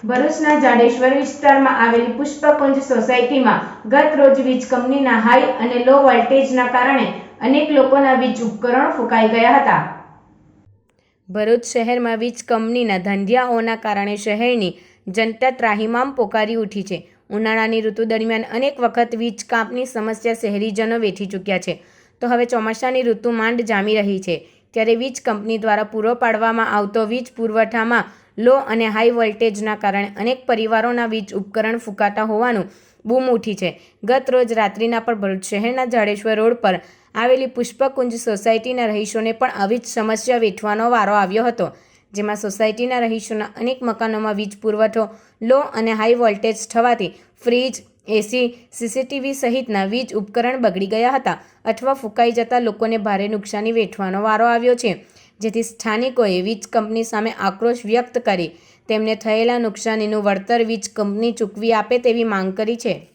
ભરૂચના જાડેશ્વર વિસ્તારમાં આવેલી પુષ્પકુંજ સોસાયટીમાં ગત રોજ વીજ કંપનીના હાઈ અને લો વોલ્ટેજના કારણે અનેક લોકોના વીજ ઉપકરણો ફૂંકાઈ ગયા હતા. ભરૂચ શહેરમાં વીજ કંપનીના ધંધિયાઓના કારણે શહેરની જનતા ત્રાહિમામ પોકારી ઉઠી છે. ઉનાળાની ઋતુ દરમિયાન અનેક વખત વીજ કાપની સમસ્યા શહેરીજનો વેઠી ચૂક્યા છે. તો હવે ચોમાસાની ઋતુ માંડ જામી રહી છે. ત્યારે વીજ કંપની દ્વારા પૂરો પાડવામાં આવતો વીજ પુરવઠામાં લો અને હાઈ વોલ્ટેજના કારણે અનેક પરિવારોના વીજ ઉપકરણ ફૂંકાતા હોવાનું બૂમ ઉઠી છે. ગત રોજ રાત્રિના પણ ભરૂચ શહેરના જાડેશ્વર રોડ પર આવેલી પુષ્પકુંજ સોસાયટીના રહીશોને પણ આવી જ સમસ્યા વેઠવાનો વારો આવ્યો હતો, જેમાં સોસાયટીના રહીશોના અનેક મકાનોમાં વીજ પુરવઠો, લો અને હાઈ વોલ્ટેજ થવાથી ફ્રીજ, એસી, સીસીટીવી સહિતના વીજ ઉપકરણ બગડી ગયા હતા, અથવા ફૂંકાઈ જતા લોકોને ભારે નુકસાની વેઠવાનો વારો આવ્યો છે. જેથી સ્થાનિકોએ વીજ કંપની સામે આક્રોશ વ્યક્ત કરી તેમને થયેલા નુકસાનીનું વળતર વીજ કંપની ચૂકવી આપે તેવી માંગ કરી છે.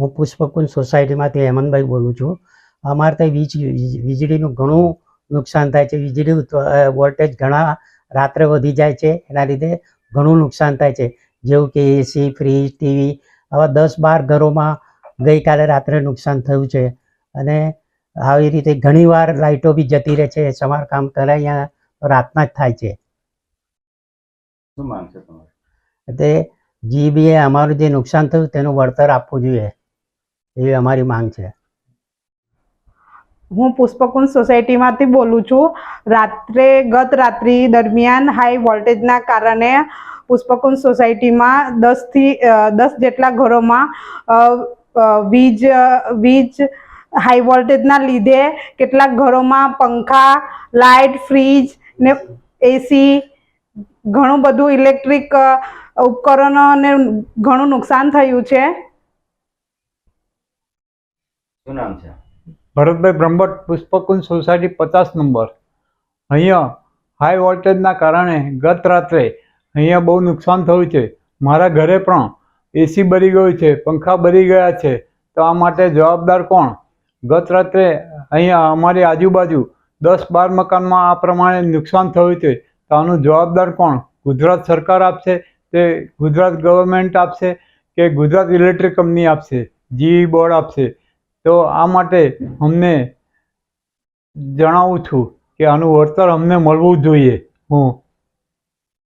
હું પુષ્પકુંજ સોસાયટીમાંથી હેમંતભાઈ બોલું છું. અમારે ત્યાં વીજ વીજ- વીજળીનું ઘણું નુકસાન થાય છે. વીજળી વોલ્ટેજ ઘણા રાત્રે વધી જાય છે. એના લીધે ઘણું નુકસાન થાય છે. જેવું કે એસી, ફ્રીજ, ટીવી. આવા દસ બાર ઘરોમાં ગઈકાલે રાત્રે નુકસાન થયું છે. અને આવી રીતે ઘણીવાર લાઇટો બી જતી રહે છે સમારકામ કરે અહીંયા રાતના જ થાય છે. શું માંગ છે તમારી? તે જીબીએ અમારું જે નુકસાન થયું તેનું વળતર આપવું જોઈએ એવી અમારી માંગ છે. હું પુષ્પકુંજ સોસાયટીમાંથી બોલું છું. રાત્રે ગત રાત્રિ દરમિયાન હાઈ વોલ્ટેજના કારણે પુષ્પકુંજ સોસાયટીમાં દસથી દસ જેટલા ઘરોમાં વીજ વીજ હાઈ વોલ્ટેજના લીધે કેટલાક ઘરોમાં પંખા લાઇટ ફ્રીજ ને એસી ઘણું બધું ઇલેક્ટ્રિક ઉપકરણોને ઘણું નુકસાન થયું છે. શું નામ છે? ભરતભાઈ બ્રહ્મભટ્ટ પુષ્પકુંજ સોસાયટી પચાસ નંબર. અહીંયા હાઈ વોલ્ટેજના કારણે ગત રાત્રે અહીંયા બહુ નુકસાન થયું છે. મારા ઘરે પણ એસી બળી ગયું છે પંખા બળી ગયા છે. તો આ માટે જવાબદાર કોણ? ગત રાત્રે અહીંયા અમારી આજુબાજુ દસ બાર મકાનમાં આ પ્રમાણે નુકસાન થયું છે. તો આનું જવાબદાર કોણ? ગુજરાત સરકાર આપશે તે ગુજરાત ગવર્મેન્ટ આપશે કે ગુજરાત ઇલેક્ટ્રિક કંપની આપશે? જીઈ બોર્ડ આપશે. તો આ માટે અમને જણાવું છું કે આનું વળતર અમને મળવું જોઈએ. હું